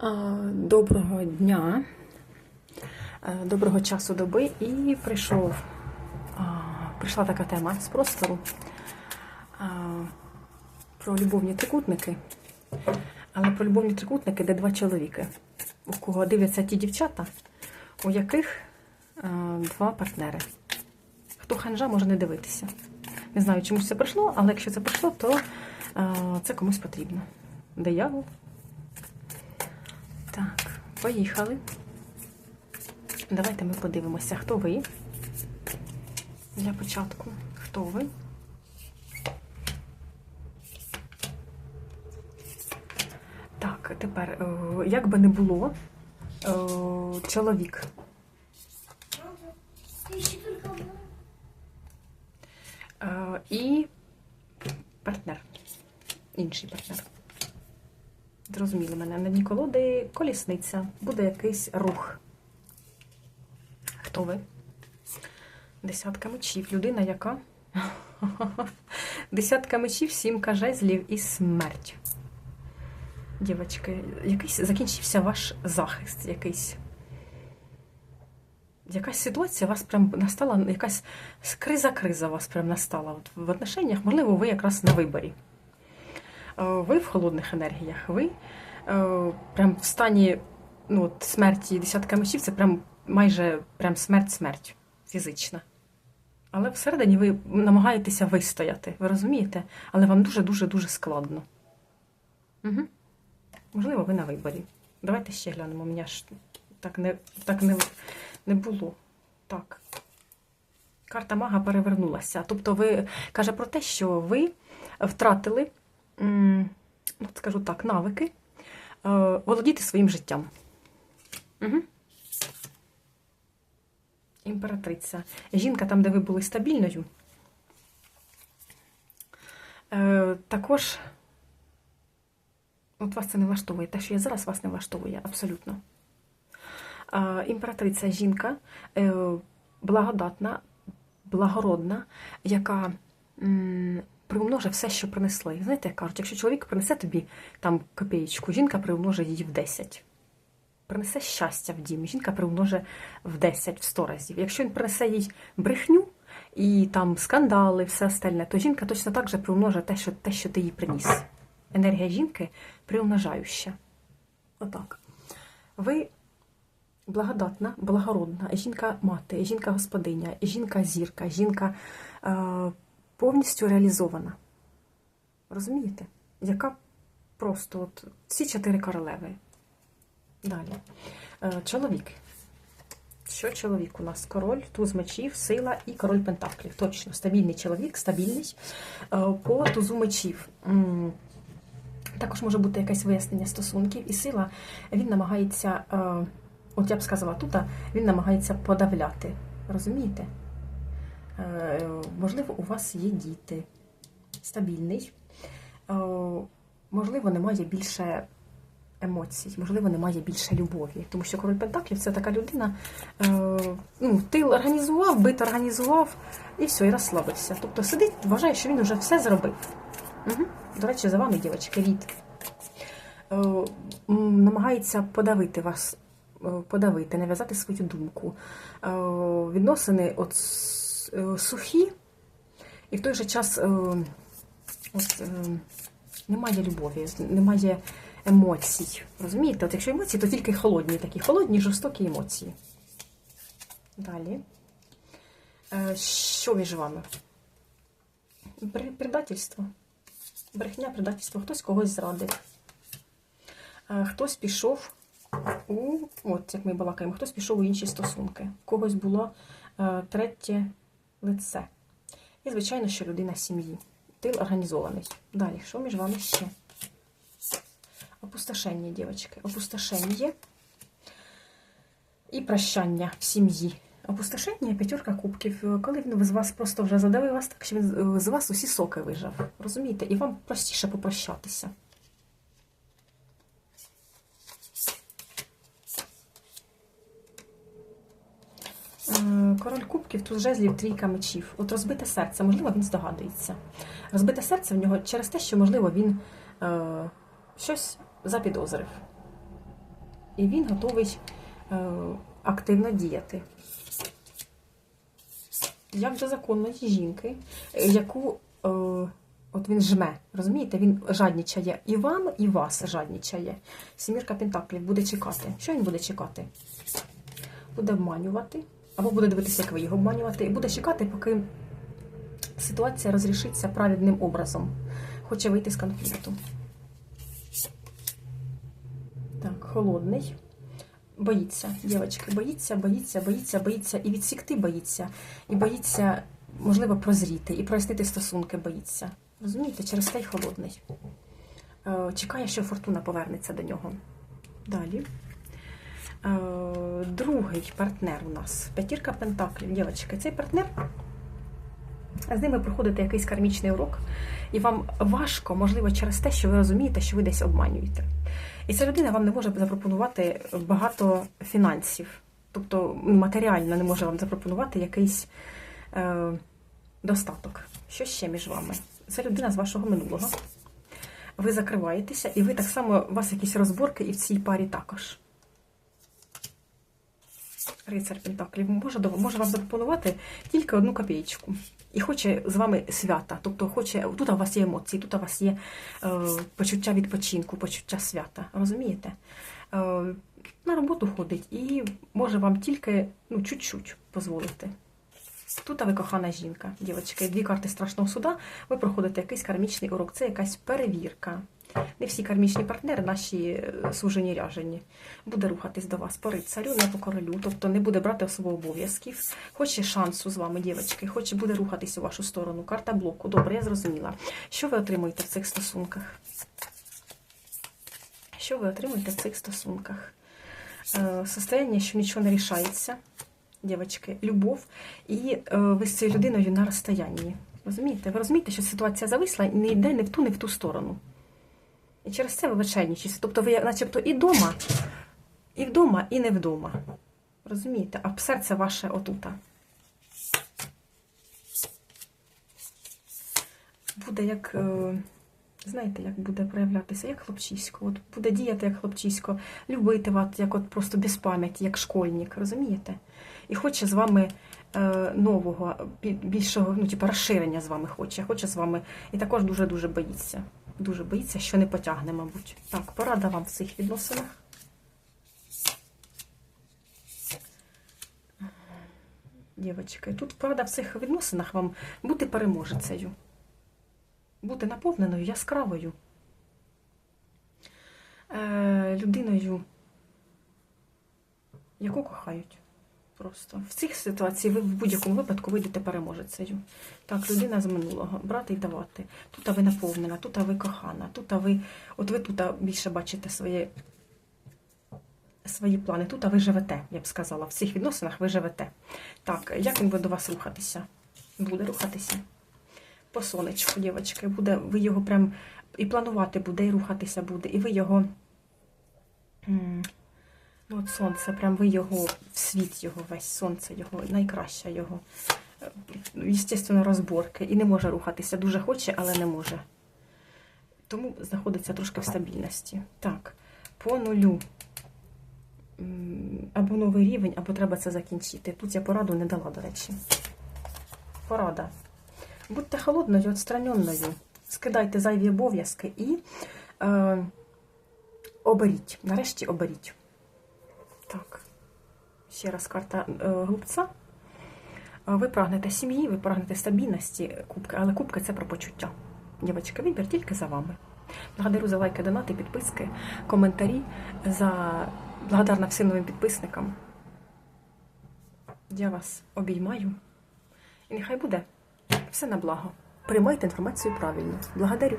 Доброго дня, е, доброго часу доби і прийшов, прийшла така тема з простору про любовні трикутники. Але про любовні трикутники, де два чоловіки, у кого дивляться ті дівчата, у яких два партнери. Хто ханжа може не дивитися. Не знаю, чому це прийшло, але якщо це прийшло, то це комусь потрібно. Диявол. Поїхали. Давайте ми подивимося, хто ви. Для початку, хто ви? Так, тепер, е, як би не було, е, чоловік. Е, І партнер. Інший партнер. Зрозуміли мене. На дні колоди колісниця. Буде якийсь рух. Хто ви? Десятка мечів. Людина, яка? Десятка мечів, сімка жезлів і смерть. Дівочки, якийсь закінчився ваш захист, якийсь. Якась ситуація вас прям настала, якась криза-криза вас прям настала от в отношеннях. Можливо, ви якраз на виборі. Е, ви в холодних енергіях, ви е, прям в стані ну, от смерті десятка мечів, це прям майже прям смерть-смерть фізична. Але всередині ви намагаєтеся вистояти, ви розумієте? Але вам дуже-дуже-дуже складно. Угу. Можливо, ви на виборі. Давайте ще глянемо. Мене ж так не, так не, не було. Так. Карта мага перевернулася. Тобто, ви каже про те, що ви втратили скажу так, навики е, володіти своїм життям. Угу. Імператриця. Жінка там, де ви були стабільною. Е, також от вас це не влаштовує. Те, що я зараз вас не влаштовує, абсолютно. Е, імператриця жінка е, благодатна, благородна, яка. М, приумножить все, що принесли. Знаєте, як кажуть, якщо чоловік принесе тобі там копієчку, жінка приумножить її в 10. Принесе щастя в дім, жінка приумножить в 10, в 100 разів. Якщо він принесе їй брехню і там скандали, все остальне, то жінка точно так же приумножить те, що, те, що ти їй приніс. Енергія жінки приумножающа. Отак. Ви благодатна, благородна, жінка-мати, жінка-господиня, жінка-зірка, жінка. Е повністю реалізована. Розумієте? Яка просто от всі чотири королеви. Далі. Е, чоловік. Що чоловік у нас? Король, туз мечів, сила і король пентаклів. Точно, стабільний чоловік, стабільний. Е, по тузу мечів. Також може бути якесь вияснення стосунків і сила. Він намагається, е, от я б сказала, тут він намагається подавляти. Розумієте? Е, можливо, у вас є діти, стабільний, е, можливо, немає більше емоцій, можливо, немає більше любові. Тому що король Пентаклів це така людина, е, ну, ти організував, бит організував і все, і розслабився. Тобто сидить, вважає, що він вже все зробив. Угу. До речі, за вами, дівчатки, рід. Намагається подавити вас, подавити, нав'язати свою думку. Відносини от Е, сухі, і в той же час е, от, е, немає любові, немає емоцій. Розумієте? От Якщо емоції, то тільки холодні такі, холодні, жорстокі емоції. Далі. Що між вами? Предательство. Брехня, предательство. Хтось когось зрадив. Хтось пішов у, от як ми балакаємо, хтось пішов у інші стосунки. У когось було третє лице. І, звичайно, що людина сім'ї. Тил організований. Далі, що між вами ще? Опустошення, дівчатки. Опустошення і прощання в сім'ї. Опустошення, п'ятерка кубків. Коли він з вас просто вже задавив вас так, що він з вас усі соки вижав. Розумієте? І вам простіше попрощатися. Король кубків, тут жезлів трійка мечів. От розбите серце, можливо, він здогадується. Розбите серце в нього через те, що, можливо, він е, щось запідозрив. і він готовий е, активно діяти. Як до законної жінки, е, яку е, от він жме, розумієте, він жаднічає і вам, і вас жаднічає. Сімірка Пентаклів буде чекати. Що він буде чекати? Буде обманювати, або буде дивитися, як ви його обманювати, і буде чекати, поки ситуація розрішиться праведним образом. Хоче вийти з конфлікту. Так, холодний. Боїться, дівчатки, боїться, боїться, боїться, боїться і відсікти боїться, і боїться, можливо, прозріти, і прояснити стосунки боїться. Розумієте, через те й холодний. Е, Чекає, що фортуна повернеться до нього. Далі. Е, Другий партнер у нас п'ятірка пентаклів. Дівчатки, цей партнер. З ними проходите якийсь кармічний урок, і вам важко, можливо, через те, що ви розумієте, що ви десь обманюєте. І ця людина вам не може запропонувати багато фінансів, тобто ну, матеріально не може вам запропонувати якийсь е, достаток. Що ще між вами? Це людина з вашого минулого. Ви закриваєтеся, і ви так само, у вас якісь розборки, і в цій парі також. Рицар Пентаклів може, може вам запропонувати тільки одну копієчку. І хоче з вами свята. Тобто хоче, тут у вас є емоції, тут у вас є е, почуття відпочинку, почуття свята. Розумієте? Е, на роботу ходить і може вам тільки ну, чуть-чуть дозволити. Тут ви кохана жінка, дівчатки, дві карти страшного суда. Ви проходите якийсь кармічний урок. Це якась перевірка. Не всі кармічні партнери, наші е, сужені ряжені, буде рухатись до вас по рицарю, не по королю, тобто не буде брати особо обов'язків. Хоче шансу з вами, дівчатки, хоче буде рухатись у вашу сторону. Карта блоку. Добре, я зрозуміла. Що ви отримуєте в цих стосунках? Що ви отримуєте в цих стосунках? Е, Состояння, що нічого не рішається, дівчатки, любов, і е, ви з цією людиною на розстоянні. Розумієте? Ви розумієте, що ситуація зависла і не йде не в ту, не в ту сторону. І через це ви вечернічість. Тобто ви начебто і вдома, і вдома, і не вдома. Розумієте? А серце ваше отута. Буде як, е, знаєте, як буде проявлятися, як хлопчисько. От буде діяти як хлопчисько, любити вас, як от просто без пам'яті, як школьник, розумієте? І хоче з вами е, нового, більшого, ну, типу, розширення з вами хоче, хоче з вами. І також дуже-дуже боїться. Дуже боїться, що не потягне, мабуть. Так, порада вам в цих відносинах. Дівчатки, тут порада в цих відносинах вам бути переможецею. Бути наповненою, яскравою. Е, людиною, яку кохають. Просто в цих ситуаціях ви в будь-якому випадку вийдете переможецею. Так, людина з минулого, брати і давати. Тут ви наповнена, тут ви кохана, тут ви, от ви тут більше бачите своє, свої плани. Тут ви живете, я б сказала. В цих відносинах ви живете. Так, як він буде до вас рухатися? Буде рухатися. По сонечку, дівчатки, буде, ви його прям і планувати буде, і рухатися буде, і ви його. Ну, от сонце, прям ви його, світ його, весь сонце його, найкраще його. Естественно, розборки. І не може рухатися. Дуже хоче, але не може. Тому знаходиться трошки в стабільності. Так, по нулю. Або новий рівень, або треба це закінчити. Тут я пораду не дала, до речі. Порада. Будьте холодною, відстраненною. Скидайте зайві обов'язки і е, оберіть. Нарешті оберіть. Так, ще раз карта е, глупця. Е, Ви прагнете сім'ї, ви прагнете стабільності кубки, але кубки це про почуття. Дівчатка, вибір тільки за вами. Благодарю за лайки, донати, підписки, коментарі. За... Благодарна всім новим підписникам. Я вас обіймаю. І нехай буде все на благо. Приймайте інформацію правильно. Благодарю.